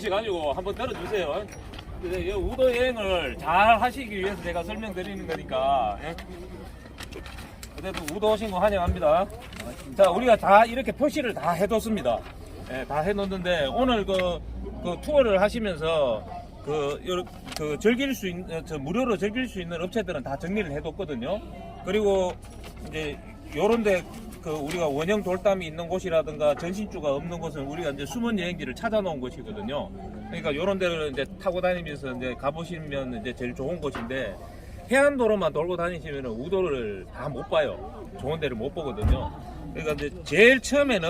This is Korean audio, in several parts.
가지고 한번 들어주세요. 이 우도 여행을 잘 하시기 위해서 제가 설명드리는 거니까. 예? 그래도 우도 오신 거 환영합니다. 자, 우리가 다 이렇게 표시를 다 해뒀습니다. 예, 다 해놓는데 오늘 그, 그 투어를 하시면서 그, 요- 그 즐길 수 있는, 저 무료로 즐길 수 있는 업체들은 다 정리를 해뒀거든요. 그리고 이제 요런데 그 우리가 원형 돌담이 있는 곳이라든가 전신주가 없는 곳은 우리가 이제 숨은 여행지를 찾아놓은 곳이거든요. 그러니까 요런 데를 이제 타고 다니면서 이제 가보시면 이제 제일 좋은 곳인데 해안도로만 돌고 다니시면 우도를 다 못 봐요. 좋은 데를 못 보거든요. 그러니까 이제 제일 처음에는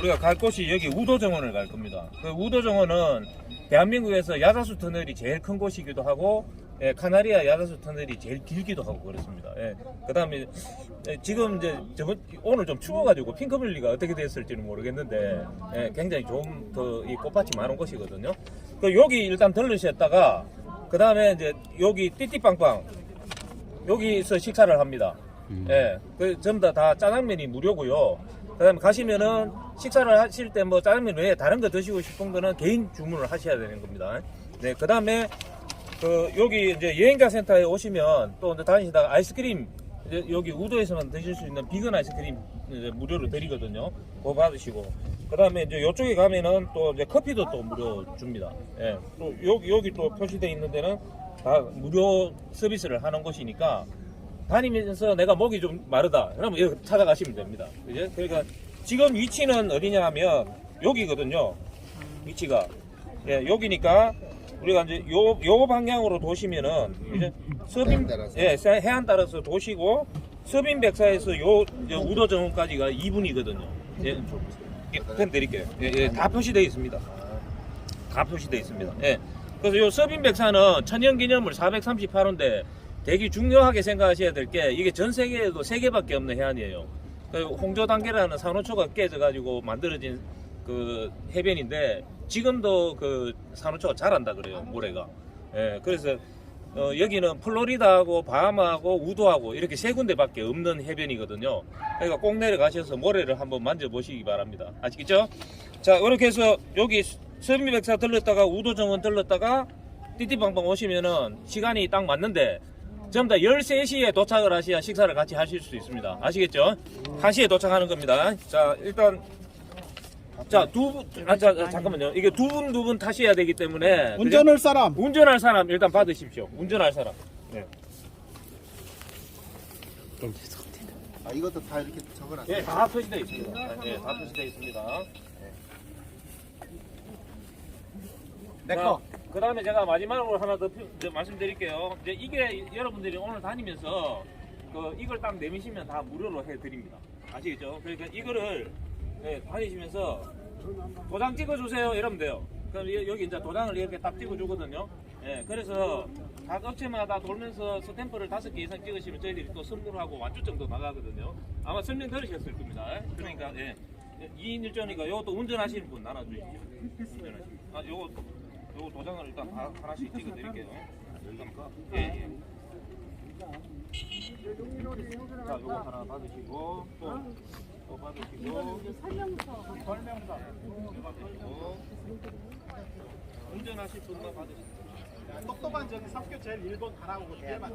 우리가 갈 곳이 여기 우도정원을 갈 겁니다. 그 우도정원은 대한민국에서 야자수 터널이 제일 큰 곳이기도 하고 예, 카나리아 야자수 터널이 제일 길기도 하고 그렇습니다. 예, 그다음에 예, 지금 이제 저번 오늘 좀 추워가지고 핑크뮬리가 어떻게 됐을지는 모르겠는데 예, 굉장히 좋은 그이 꽃밭이 많은 곳이거든요. 그 여기 일단 들르셨다가 그 다음에 이제 여기 띠띠빵빵 여기서 식사를 합니다. 예, 그 전부 다, 다 짜장면이 무료고요. 그다음에 가시면은 식사를 하실 때 뭐 짜장면 외에 다른 거 드시고 싶은 거는 개인 주문을 하셔야 되는 겁니다. 네, 그다음에 그 여기 이제 여행자 센터에 오시면 또 이제 다니시다가 아이스크림 이제 여기 우도에서만 드실 수 있는 비건 아이스크림 이제 무료로 드리거든요. 그거 받으시고 그다음에 이제 이쪽에 가면은 또 이제 커피도 또 무료 줍니다. 예, 또 여기 여기 또 표시돼 있는 데는 다 무료 서비스를 하는 곳이니까 다니면서 내가 목이 좀 마르다. 그러면 여기 찾아가시면 됩니다. 그죠? 그러니까 지금 위치는 어디냐 하면 여기거든요. 위치가. 예, 여기니까 우리가 이제 요, 요 방향으로 도시면은 이제 서빈, 해안 따라서. 예, 세- 해안 따라서 도시고 서빈백사에서 요 이제 우도 정원까지가 2분이거든요. 예, 펜 드릴게요. 예, 예, 다 표시되어 있습니다. 다 표시되어 있습니다. 예. 그래서 요 서빈백사는 천연 기념물 438호인데 되게 중요하게 생각하셔야 될 게 이게 전 세계에도 세 개밖에 없는 해안이에요. 그 홍조 단계라는 산호초가 깨져가지고 만들어진 그 해변인데 지금도 그 산호초가 자란다 그래요 모래가. 예, 그래서 어, 여기는 플로리다하고 바하마하고 우도하고 이렇게 세 군데밖에 없는 해변이거든요. 그러니까 꼭 내려가셔서 모래를 한번 만져보시기 바랍니다. 아시겠죠? 자, 이렇게 해서 여기 서민백사 들렀다가 우도정원 들렀다가 띠띠방방 오시면은 시간이 딱 맞는데 전부 다 13시에 도착을 하셔야 식사를 같이 하실 수 있습니다. 아시겠죠? 1시에 도착하는 겁니다. 자, 일단 자, 두 분, 아, 자, 자, 잠깐만요. 이게 두 분, 두분 타셔야 되기 때문에. 운전할 사람? 운전할 사람 일단 받으십시오. 운전할 사람. 네. 아 이것도 다 이렇게 적어놨어요. 예, 다 표시되어 있습니다. 예, 다 표시되어 있습니다. 내꺼 그 다음에 제가 마지막으로 하나 더 표- 이제 말씀드릴게요. 이제 이게 여러분들이 오늘 다니면서 그 이걸 딱 내미시면 다 무료로 해드립니다. 아시겠죠? 그러니까 이거를 예, 다니시면서 도장 찍어주세요. 이러면 돼요. 그럼 여- 여기 이제 도장을 이렇게 딱 찍어주거든요. 예, 그래서 각 업체마다 돌면서 스탬프를 다섯 개 이상 찍으시면 저희들이 또 선물하고 완주증도 나가거든요. 아마 설명 들으셨을 겁니다. 예? 그러니까 예. 2인 1조니까 요것도 운전하시는 분 나눠주십시오. 운전하시는. 아, 요거 요거 도장을 일단 하, 하나씩 찍어드릴게요. 예, 예. 자, 요거 하나 받으시고 또, 또 받으시고 설명서 설명서 운전하실 분만 받으시고 똑똑한 저기 학교 제일 1번 가라고 뒤에만